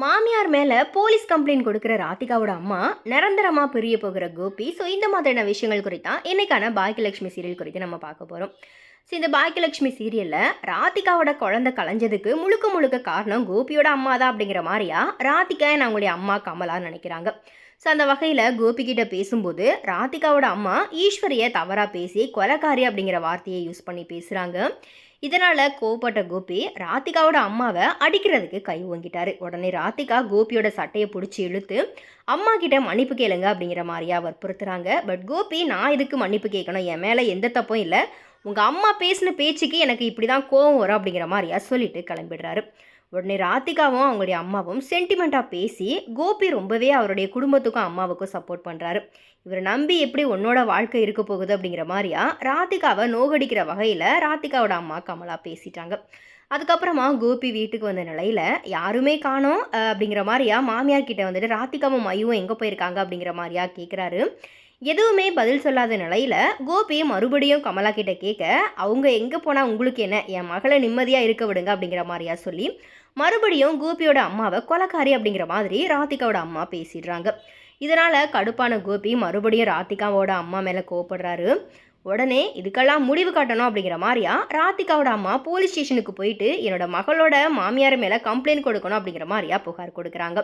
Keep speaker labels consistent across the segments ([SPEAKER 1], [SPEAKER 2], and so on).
[SPEAKER 1] மாமியார் மேல police complaint கொடுக்கிற ராதிகாவோட அம்மா நிரந்தரமா பிரிய போகிற கோபி. ஸோ இந்த மாதிரியான விஷயங்கள் குறித்தான் இன்னைக்கான பாக்கியலட்சுமி சீரியல் குறித்து நம்ம பார்க்க போறோம். ஸோ இந்த பாக்கியலட்சுமி சீரியலில் ராதிகாவோட குழந்தை கலைஞ்சதுக்கு முழுக்க முழுக்க காரணம் கோபியோட அம்மா தான் அப்படிங்கிற மாதிரியா? ராதிகா நான் அவங்களுடைய அம்மா கமலான்னு நினைக்கிறாங்க. ஸோ அந்த வகையில் கோபி கிட்ட பேசும்போது ராதிகாவோட அம்மா ஈஸ்வரியை தவறாக பேசி கொலக்காரி அப்படிங்கிற வார்த்தையை யூஸ் பண்ணி பேசுகிறாங்க இதனால் கோவப்பட்ட கோபி ராதிகாவோட அம்மாவை அடிக்கிறதுக்கு கை ஓங்கிட்டாரு. உடனே ராதிகா கோபியோட சட்டையை பிடிச்சி இழுத்து அம்மா கிட்ட மன்னிப்பு கேளுங்க அப்படிங்கிற மாதிரியா வற்புறுத்துறாங்க பட் கோபி நான் இதுக்கு மன்னிப்பு கேட்கணும்? என் மேலே எந்த தப்பும் இல்லை. உங்கள் அம்மா பேசின பேச்சுக்கு எனக்கு இப்படி தான் கோவம் வரும் அப்படிங்கிற மாதிரியா சொல்லிட்டு கிளம்பிடுறாரு. உடனே ராதிகாவும் அவங்களுடைய அம்மாவும் சென்டிமெண்ட்டாக பேசி கோபி ரொம்பவே அவருடைய குடும்பத்துக்கும் அம்மாவுக்கும் சப்போர்ட் பண்ணுறாரு இவரை நம்பி எப்படி உன்னோட வாழ்க்கை இருக்க போகுது அப்படிங்கிற மாதிரியா ராதிகாவை நோகடிக்கிற வகையில் ராதிகாவோட அம்மா கமலா பேசிட்டாங்க. அதுக்கப்புறமா கோபி வீட்டுக்கு வந்த நிலையில் யாருமே காணோம் அப்படிங்கிற மாதிரியா மாமியார் கிட்ட வந்துட்டு ராதிகாவும் மையும் எங்கே போயிருக்காங்க அப்படிங்கிற மாதிரியா கேட்குறாரு எதுவுமே பதில் சொல்லாத நிலையில் கோபி மறுபடியும் கமலா கிட்ட கேட்க அவங்க எங்கே போனால் உங்களுக்கு என்ன? என் மகளை நிம்மதியாக இருக்க விடுங்க அப்படிங்கிற மாதிரியா சொல்லி மறுபடியும் கோபியோட அம்மாவை கொலக்காரி அப்படிங்கிற மாதிரி ராதிகாவோட அம்மா பேசிடுறாங்க. இதனால் கடுப்பான கோபி மறுபடியும் ராதிகாவோட அம்மா மேலே கோவப்படுறாரு. உடனே இதுக்கெல்லாம் முடிவு காட்டணும் அப்படிங்கிற மாதிரியா ராதிகாவோட அம்மா போலீஸ் ஸ்டேஷனுக்கு போயிட்டு என்னோட மகளோட மாமியார் மேலே கம்ப்ளைண்ட் கொடுக்கணும் அப்படிங்கிற மாதிரியா புகார் கொடுக்குறாங்க.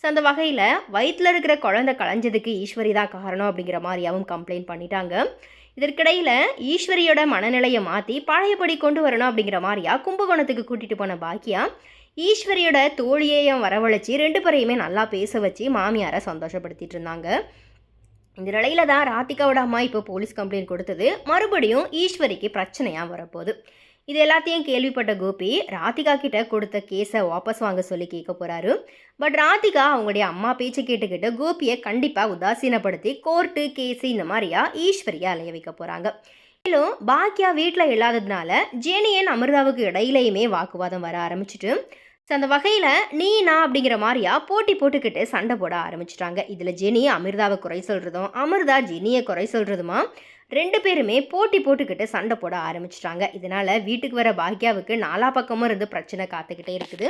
[SPEAKER 1] ஸோ அந்த வகையில் வயிற்றில் இருக்கிற குழந்தை களைஞ்சதுக்கு ஈஸ்வரி தான் காரணம் அப்படிங்கிற மாதிரியாவும் கம்ப்ளைண்ட் பண்ணிட்டாங்க. இதற்கிடையில் ஈஸ்வரியோட மனநிலையை மாற்றி பழையபடி கொண்டு வரணும் அப்படிங்கிற மாதிரியா கும்பகோணத்துக்கு கூட்டிகிட்டு போன பாக்கியா ஈஸ்வரியோட தோழியையும் வரவழைச்சி ரெண்டு பேரையுமே நல்லா பேச வச்சு மாமியாரை சந்தோஷப்படுத்திட்டு இருந்தாங்க. இந்த நிலையில தான் ராதிகாவோட அம்மா இப்போ போலீஸ் கம்ப்ளைண்ட் கொடுத்தது. மறுபடியும் ஈஸ்வரிக்கு பிரச்சனையாக வரப்போகுது. இது எல்லாத்தையும் கேள்விப்பட்ட கோபி ராதிகா கிட்ட கொடுத்த கேஸை வாபஸ் வாங்க சொல்லி கேட்க போறாரு. பட் ராதிகா அவங்களுடைய அம்மா பேச்சு கேட்டுக்கிட்டு கோபியை கண்டிப்பாக உதாசீனப்படுத்தி கோர்ட்டு கேஸு இந்த மாதிரியா ஈஸ்வரியை அலைய வைக்க போகிறாங்க மேலும் பாக்கியா வீட்டில் இல்லாததுனால ஜேனியன் அமிர்தாவுக்கு இடையிலையுமே வாக்குவாதம் வர ஆரம்பிச்சிட்டு ஸோ அந்த வகையில் நீ நான் அப்படிங்கிற மாதிரியா போட்டி போட்டுக்கிட்டு சண்டை போட ஆரம்பிச்சிட்டாங்க. இதில் ஜெனி அமிர்தாவை குறை சொல்கிறதும் அமிர்தா ஜெனியை குறை சொல்கிறதுமா ரெண்டு பேருமே போட்டி போட்டுக்கிட்டு சண்டை போட ஆரம்பிச்சிட்டாங்க. இதனால் வீட்டுக்கு வர பாக்கியாவுக்கு நாலா பக்கமும் இருந்து பிரச்சனை காத்துக்கிட்டே இருக்குது.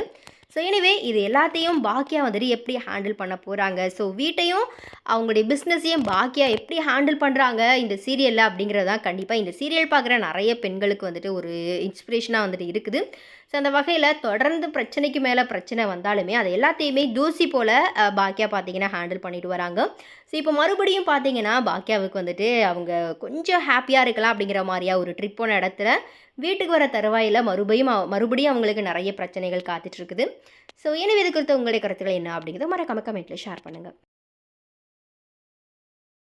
[SPEAKER 1] ஸோ எனிவே இது எல்லாத்தையும் பாக்கியா வந்துட்டு எப்படி ஹேண்டில் பண்ண போகிறாங்க ஸோ வீட்டையும் அவங்களுடைய பிஸ்னஸையும் பாக்கியா எப்படி ஹேண்டில் பண்ணுறாங்க இந்த சீரியலில் அப்படிங்கிறது தான் கண்டிப்பாக இந்த சீரியல் பார்க்குற நிறைய பெண்களுக்கு வந்துட்டு ஒரு இன்ஸ்பிரேஷனாக வந்துட்டு இருக்குது. ஸோ அந்த வகையில் தொடர்ந்து பிரச்சனைக்கு மேலே பிரச்சனை வந்தாலுமே அது எல்லாத்தையுமே தூசி போல் பாக்கியா பார்த்தீங்கன்னா ஹேண்டில் பண்ணிட்டு வராங்க. ஸோ இப்போ மறுபடியும் பார்த்தீங்கன்னா பாக்கியாவுக்கு வந்துட்டு அவங்க கொஞ்சம் ஹாப்பியாக இருக்கலாம் அப்படிங்கிற மாதிரியா ஒரு ட்ரிப் போன இடத்துல வீட்டுக்கு வர தருவாயில் மறுபடியும் மறுபடியும் அவங்களுக்கு நிறைய பிரச்சனைகள் காத்துட்ருக்குது ஸோ எனவே இது குறித்த உங்களுடைய கருத்துக்கள் என்ன அப்படிங்கிறத மறக்காம கமெண்ட்டில் ஷேர் பண்ணுங்கள்